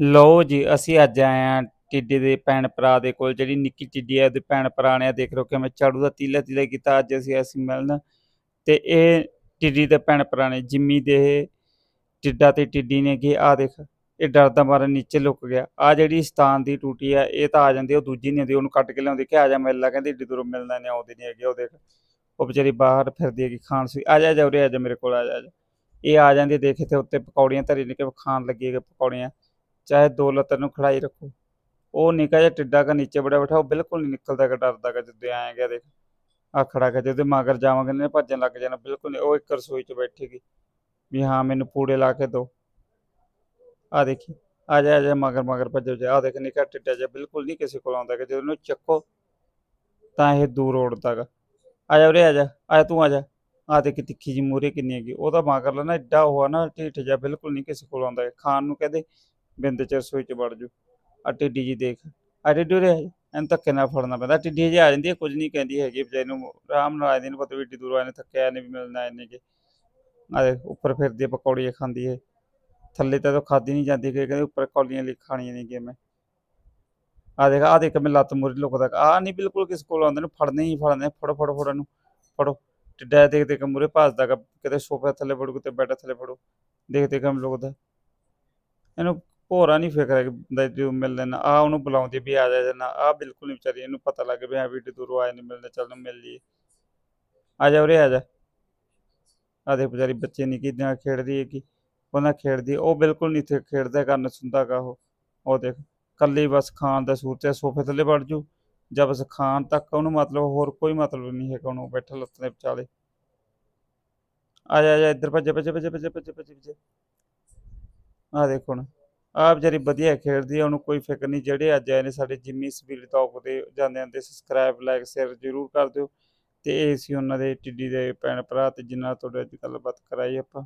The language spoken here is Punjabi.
ਲਓ ਜੀ, ਅਸੀਂ ਅੱਜ ਆਏ ਆ ਟਿੱਡੀ ਦੇ ਭੈਣ ਭਰਾ ਦੇ ਕੋਲ, ਜਿਹੜੀ ਨਿੱਕੀ ਟਿੱਡੀ ਹੈ, ਉਹਦੇ ਭੈਣ ਭਰਾ ਨੇ ਆਹ ਦੇਖ ਲਓ ਕਿਵੇਂ ਝਾੜੂ ਦਾ ਤੀਲਾ ਤੀਲਾ ਕੀਤਾ, ਅੱਜ ਅਸੀਂ ਅਸੀਂ ਮਿਲਣ। ਤੇ ਇਹ ਟਿੱਡੀ ਦੇ ਭੈਣ ਭਰਾ ਨੇ ਜਿੰਮੀ ਦੇ ਟਿੱਡਾ ਤੇ ਟਿੱਡੀ ਨੇ ਕਿ ਆ ਦੇਖ, ਇਹ ਡਰਦਾ ਮਾਰਾ ਨੀਚੇ ਲੁਕ ਗਿਆ। ਆ ਜਿਹੜੀ ਸਤਾਨ ਦੀ ਟੂਟੀ ਆ, ਇਹ ਤਾਂ ਆ ਜਾਂਦੀ ਉਹ ਦੂਜੀ ਨਹੀਂ ਆਉਂਦੀ, ਉਹਨੂੰ ਕੱਟ ਕੇ ਲਿਆਉਂਦੀ, ਕਿ ਆ ਜਾ ਮਿਲ ਲਾ ਕਹਿੰਦੀ ਏਡੀ ਦੂਰੋਂ ਮਿਲਣਾ ਨਹੀਂ ਆਉਂਦੇ ਨਹੀਂ ਹੈਗੇ, ਉਹ ਦੇਖ, ਉਹ ਵਿਚਾਰੀ ਬਾਹਰ ਫਿਰਦੀ ਹੈਗੀ ਖਾਣ ਸੀ, ਆ ਜਾ ਜਾ ਉਰੇ, ਆ ਜਾ ਮੇਰੇ ਕੋਲ, ਆ ਜਾ ਇਹ ਆ ਜਾਂਦੀ ਦੇਖ, ਇੱਥੇ ਉੱਤੇ ਪਕੌੜੀਆਂ ਧਰੀ ਨੇ ਕਿ ਖਾਣ ਲੱਗੀ ਹੈਗੇ ਪਕੌੜੀਆਂ। ਚਾਹੇ ਦੋ ਲੱਤਾਂ ਨੂੰ ਖੜਾਈ ਰੱਖੋ। ਉਹ ਨਿੱਕਾ ਜਿਹਾ ਟਿੱਡਾ ਕਾ ਨੀਚੇ ਬੜਾ ਬੈਠਾ, ਉਹ ਬਿਲਕੁਲ ਨਹੀਂ ਨਿਕਲਦਾ ਗਾ ਡਰਦਾ ਗਾ ਜਿੱਦੇ ਆਏ ਗਿਆ ਆ ਖੜਾ ਕਰ ਜਦੋਂ ਮਗਰ ਜਾਵਾਂਗੇ ਨੇ ਭੱਜਣ ਲੱਗ ਜਾਣਾ, ਬਿਲਕੁਲ ਉਹ ਇੱਕ ਰਸੋਈ 'ਚ ਬੈਠੇਗੀ। ਵੀ ਹਾਂ, ਮੈਨੂੰ ਪੂੜੇ ਲਾ ਕੇ ਦੋ। ਆ ਦੇਖੀ, ਆ ਜਾ ਜਾ, ਮਗਰ ਮਗਰ ਭੱਜੋ ਜਾ। ਆ ਦੇਖ, ਨਿੱਕਾ ਟਿੱਡਾ ਜਿਹਾ ਬਿਲਕੁਲ ਨਹੀਂ ਕਿਸੇ ਕੋਲ ਆਉਂਦਾ ਗਾ ਜਦੋਂ ਉਹਨੂੰ ਚੱਕੋ, ਤਾਂ ਇਹ ਦੂਰ ਉੱਡਦਾ ਗਾ ਆ ਜਾ ਉਰੇ, ਆ ਜਾ, ਆ ਤੂੰ ਆ ਜਾ। ਆ ਤੇ ਤਿੱਖੀ ਜੀ ਮੂਰੇ ਕਿੰਨੀ ਹੈਗੀ। ਉਹਦਾ ਮਗਰ ਲੈਣਾ ਨਾ ਐਡਾ ਹੋਆ ਨਾ, ਢੀਠ ਜਿਹਾ ਬਿਲਕੁਲ ਨਹੀਂ ਕਿਸੇ ਕੋਲ ਆਉਂਦਾ ਗਾ। ਖਾਣ ਨੂੰ ਕਹਦੇ ਬਿੰਦ ਚ ਰਸੋਈ ਚ ਵੜ ਜੂ। ਆ ਟਿੱਡੀ ਜੀ ਦੇਖ। ਆ ਟਿੱਡੀ ਉਰੇ ਇਹਨੂੰ ਧੱਕੇ ਨਾਲ ਫੜਨਾ ਪੈਂਦਾ। ਟਿੱਡੀ ਜੀ ਆ ਜਾਂਦੀ ਹੈ, ਕੁਝ ਨਹੀਂ ਕਹਿੰਦੀ ਹੈਗੀ। ਵਿਚਾਰੀ ਨੂੰ ਆਰਾਮ ਨਾਲ ਆ ਜਾਂਦੀ ਨੂੰ ਪਤਾ ਵੀ ਏਡੀ ਦੂਰੋਂ ਆਏ ਨੇ, ਥੱਕਿਆ ਨੇ ਵੀ ਮਿਲਣਾ ਇਹਨੇ ਕਿ ਆ ਦੇਖ ਉੱਪਰ ਫਿਰਦੀ ਹੈ, ਪਕੌੜੀਆਂ ਖਾਂਦੀ ਹੈ। ਥੱਲੇ ਤਾਂ ਖਾਦੀ ਨਹੀਂ ਜਾਂਦੀ ਕਿ ਕਹਿੰਦੇ ਉੱਪਰ ਕੌਲੀਆਂ ਲਈ ਖਾਣੀਆਂ ਨਹੀਂ ਕਿ ਮੈਂ ਆ ਦੇਖ ਆ ਦੇਖ, ਮੈਂ ਲੱਤ ਮੁਰੀ ਲੁਕਦਾ। ਆ ਨਹੀਂ ਬਿਲਕੁਲ ਕਿਸ ਕੋਲ ਆਉਂਦੇ ਨੇ, ਫੜਨੇ ਹੀ ਫੜਨੇ ਫੜੋ ਫੜੋ ਫੜੋ ਨੂੰ ਫੜੋ। ਟਿੱਡਾ ਦੇਖ ਦੇਖ ਮੂਰੇ ਭੱਜਦਾ ਕਿਤੇ ਸੋਫੇ ਥੱਲੇ ਫੜੋ, ਕਿਤੇ ਬੈੱਡ ਥੱਲੇ ਫੜੋ। ਦੇਖ ਦੇਖ ਹਮ ਲੁਕਦਾ। ਇਹਨੂੰ ਭੋਰਾ ਨਹੀਂ ਫਿਕਰ ਹੈ ਕਿ ਜੋ ਮਿਲ ਲੈਣਾ ਆ ਉਹਨੂੰ ਬੁਲਾਉਂਦੀ ਵੀ ਆ ਜਾ ਜਾਣਾ ਆ ਬਿਲਕੁਲ ਨਹੀਂ ਵਿਚਾਰੀ, ਇਹਨੂੰ ਪਤਾ ਲੱਗ ਵੀ ਹਾਂ ਵੀ ਦੂਰੋਂ ਆਏ ਨਹੀਂ ਮਿਲਣੇ, ਚੱਲ ਨੂੰ ਮਿਲ ਲਈਏ। ਆ ਜਾ ਉਰੇ, ਆ ਜਾ। ਆ ਦੇਖ ਵਿਚਾਰੀ ਬੱਚੇ ਨਹੀਂ ਕਿਦਾਂ ਖੇਡਦੀ ਹੈ ਕਿ ਉਹਨਾਂ ਖੇਡਦੀ, ਉਹ ਬਿਲਕੁਲ ਨਹੀਂ ਇੱਥੇ ਖੇਡਦਾ ਕਰਨ ਸੁਣਦਾ ਉਹ। ਉਹ ਦੇਖ ਕੱਲੀ ਬਸ ਖਾਣ ਦਾ ਸੂਰਤ ਹੈ, ਸੋਫੇ ਥੱਲੇ ਵੜ ਜੂ, ਜਾਂ ਬਸ ਖਾਣ ਤੱਕ ਉਹਨੂੰ ਮਤਲਬ, ਹੋਰ ਕੋਈ ਮਤਲਬ ਨਹੀਂ ਹੈਗਾ ਉਹਨੂੰ ਬੈਠਾ ਲੱਤਾਂ ਦੇ ਵਿਚਾਲੇ। ਆ ਜਾ ਜਾ, ਇੱਧਰ ਭੱਜ ਭੱਜ ਭੱਜ ਭੱਜ ਭੱਜ ਭੱਜ ਆ ਦੇਖੋ ਹੁਣ। ਆ ਵਿਚਾਰੀ ਵਧੀਆ ਖੇਡਦੀ ਆ, ਉਹਨੂੰ ਕੋਈ ਫਿਕਰ ਨਹੀਂ। ਜਿਹੜੇ ਅੱਜ ਆਏ ਨੇ ਸਾਡੇ ਜਿੰਮੀ ਸਪੀਡ ਟੌਪ ਦੇ ਜਾਂਦੇ ਜਾਂਦੇ ਸਬਸਕ੍ਰਾਈਬ ਲਾਈਕ ਸ਼ੇਅਰ ਜ਼ਰੂਰ ਕਰ ਦਿਓ। ਤੇ ਇਹ ਸੀ ਉਹਨਾਂ ਦੇ ਟਿੱਡੀ ਦੇ ਭੈਣ ਭਰਾ ਤੇ ਜਿਨ੍ਹਾਂ ਨਾਲ ਤੁਹਾਡੇ ਅੱਜ ਗੱਲਬਾਤ ਕਰਾਈ ਆਪਾਂ।